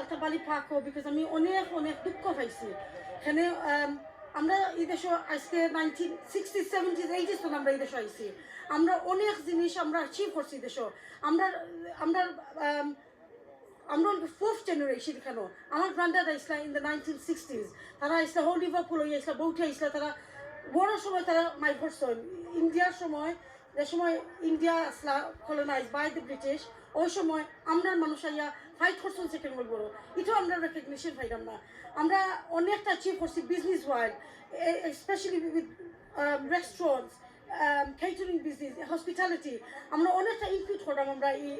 আলতাবালি পাক বিকজ আমি অনেক অনেক দুঃখ পাইছি। এখানে আমরা এই দেশ আজকে নাইনটিন সিক্সটি সেভেন্টিজ এইটিস তো আমরা এই দেশ আইছি। আমরা অনেক জিনিস আমরা অ্যাচিভ করছি দেশ। আমরা আমরা আমরা ফোর্থ জেনারেশন এখানে। আমার গ্রান্ডার আইসলা ইন দ্য নাইনটিন সিক্সটিজ তারা আইসলা হোল লিভারপুল হয়ে আইসলা বউঠে আইসলা, তারা বড় সময় তারা মাই করছেন ইন্ডিয়ার সময়, যে সময় ইন্ডিয়া আসলা কলোনাইজ বাই দ্য ব্রিটিশ ওই সময় আমরা মানুষ আইয়া ফাইট করছেন সেকেন্ড ওয়ার্ল্ড বড় এটাও আমরা রেকগনিশন পাইলাম না। আমরা অনেকটা অ্যাচিভ করছি business wide specially with restaurants catering business hospitality আমরা অনেকটা ইনক্লুড করলাম আমরা এই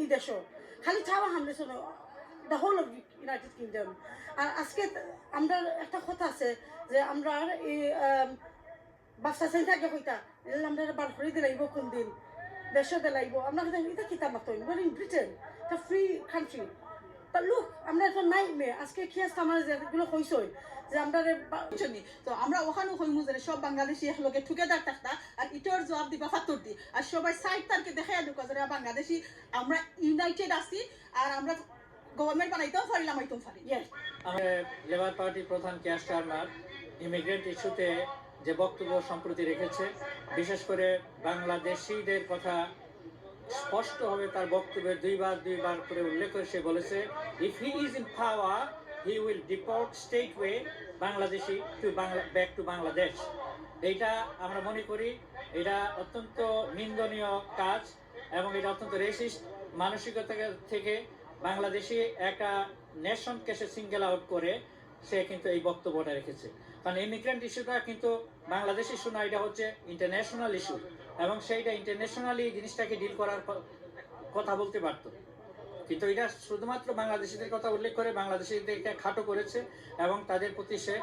এই দেশও খালি চাওয়া হামলে শোনো the whole of United Kingdom আর আজকে আমরা একটা কথা আছে যে আমরা এই বাচ্চা চাই থাকে কইতা আমরা বার করে দিলাইব কোন দিন। দেশে দিলাইব আমরা কিন্তু এটা কিতা মাতইন ওয়ার ইন ব্রিটেন এটা ফ্রি কান্ট্রি তা লুক আমরা এখন নাই মেয়ে আজকে কি আছে আমার যেগুলো কইসই যে আমরা তো আমরা ওখানেও হইমু যে সব বাংলাদেশি একলগে টুগেদার থাকতা আর ইটোর জবাব দিবা ফাতর দি আর সবাই সাইড তারকে দেখাই ঢুকা যে বাংলাদেশি আমরা ইউনাইটেড আছি আর আমরা গভর্নমেন্ট বানাইতেও পারিলাম আইতেও পারি। লেবার পার্টির প্রধান কেয়ার স্টারমার ইমিগ্রেন্ট ইস্যুতে যে বক্তব্য সম্প্রতি রেখেছে, বিশেষ করে বাংলাদেশিদের কথা স্পষ্টভাবে তার বক্তব্যে দুইবার দুইবার করে উল্লেখ করে সে বলেছে if he is in power he will deport straight way Bangladeshi to Bangla back to Bangladesh এইটা আমরা মনে করি, এটা অত্যন্ত নিন্দনীয় কাজ এবং এটা অত্যন্ত রেসিস্ট মানসিকতা থেকে বাংলাদেশি একটা নেশনকে সে সিঙ্গেল আউট করে। সে কিন্তু এই বক্তব্যটা রেখেছে। কারণ ইমিগ্রেন্ট ইস্যুটা কিন্তু বাংলাদেশ ইস্যু না, এটা হচ্ছে ইন্টারন্যাশনাল ইস্যু এবং সেইটা ইন্টারন্যাশনালি জিনিসটাকে ডিল করার কথা বলতে পারতো। কিন্তু এটা শুধুমাত্র বাংলাদেশিদের কথা উল্লেখ করে বাংলাদেশিদেরকে খাটো করেছে এবং তাদের প্রতি সে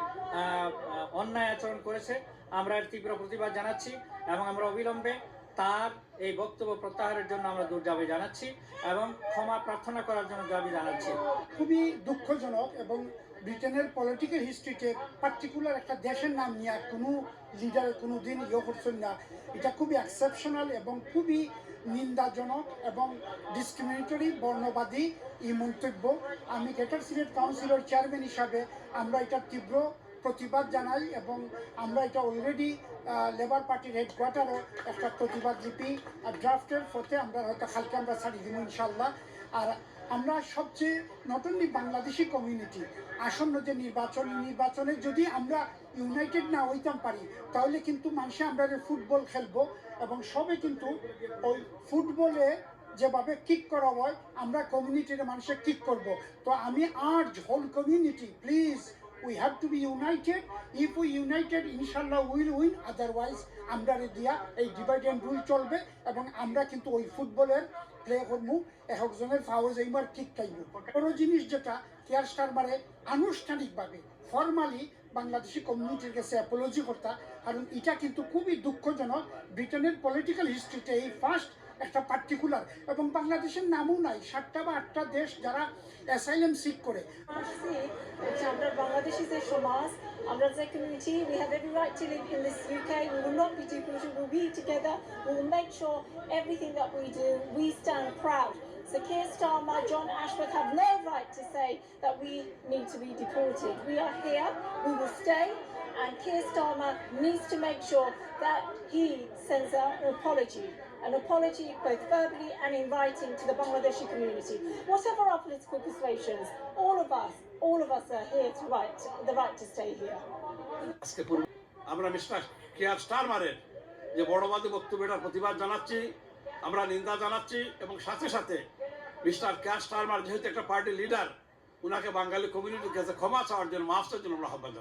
অন্যায় আচরণ করেছে। আমরা এর তীব্র প্রতিবাদ জানাচ্ছি এবং আমরা অবিলম্বে তার এই বক্তব্য প্রত্যাহারের জন্য আমরা দূর দাবি জানাচ্ছি এবং ক্ষমা প্রার্থনা করার জন্য দাবি জানাচ্ছি। খুবই দুঃখজনক এবং ব্রিটেনের পলিটিক্যাল হিস্ট্রিতে পার্টিকুলার একটা দেশের নাম নিয়ে কোনো লিডার কোনো দিন ইয়ে করছেন না। এটা খুবই এক্সেপশনাল এবং খুবই নিন্দাজনক এবং ডিসক্রিমিনেটরি বর্ণবাদী এই মন্তব্য। আমি গ্রেটার সিলেট কাউন্সিলর চেয়ারম্যান হিসাবে আমরা এটা তীব্র প্রতিবাদ জানাই এবং আমরা এটা অলরেডি লেবার পার্টির হেডকোয়ার্টারও একটা প্রতিবাদ লিপি ড্রাফটের ফতে আমরা হয়তো কালকে আমরা ছাড়িয়ে দিব ইনশাল্লাহ আর আমরা সবচেয়ে নট অনলি বাংলাদেশি কমিউনিটি আসন্ন যে নির্বাচন, নির্বাচনে যদি আমরা ইউনাইটেড না হইতাম পারি, তাহলে কিন্তু মানুষে আমরা ফুটবল খেলব এবং সবে কিন্তু ওই ফুটবলে যেভাবে কিক করা হয়, আমরা কমিউনিটির মানুষের কিক করব। তো আমি urge whole community please we have to be united if we united ইনশাল্লাহ উইল উইন আদারওয়াইজ আমরা দিয়া এই ডিভাইড অ্যান্ড রুল চলবে এবং আমরা কিন্তু ওই ফুটবলের প্লে করব একজনের ফাউজ এইবার ঠিক খাইব কোনো জিনিস যেটা কেয়ার স্টার মারে আনুষ্ঠানিকভাবে ফর্মালি বাংলাদেশি কমিউনিটির কাছে অ্যাপোলজি করতা, কারণ এটা কিন্তু খুবই দুঃখজনক। ব্রিটেনের পলিটিক্যাল হিস্ট্রিতে এই ফার্স্ট একটা পার্টিকুলার এবং বাংলাদেশের নামও নাই, সাতটা বা আটটা দেশ যারা অ্যাসাইলাম সিক করে। আমরা বাংলাদেশি যে সমাজ, আমরা যে community we have every right to live in this UK we will not be different we will we will make so Keir Starmer, John Ashworth have no right to say that we need to be deported. We are here, we will stay, and Keir Starmer needs to make sure that he sends out an apology, an apology both verbally and in writing to the Bangladeshi community. Whatever our political persuasions, all of us, all of us are here to right, the right to stay here. আজকে পূর্ব আমরা mister Keir স্টারমারের যে বড়বাদী বক্তব্যটার প্রতিবাদ জানাচ্ছি আমরা নিন্দা জানাচ্ছি এবং সাথে সাথে মিস্টার ক্যাশ টার্মার যেহেতু একটা পার্টির লিডার, উনাকে বাঙালি কমিউনিটির কাছে ক্ষমা চাওয়ার জন্য মাস্টার জন্য আমরা আহ্বান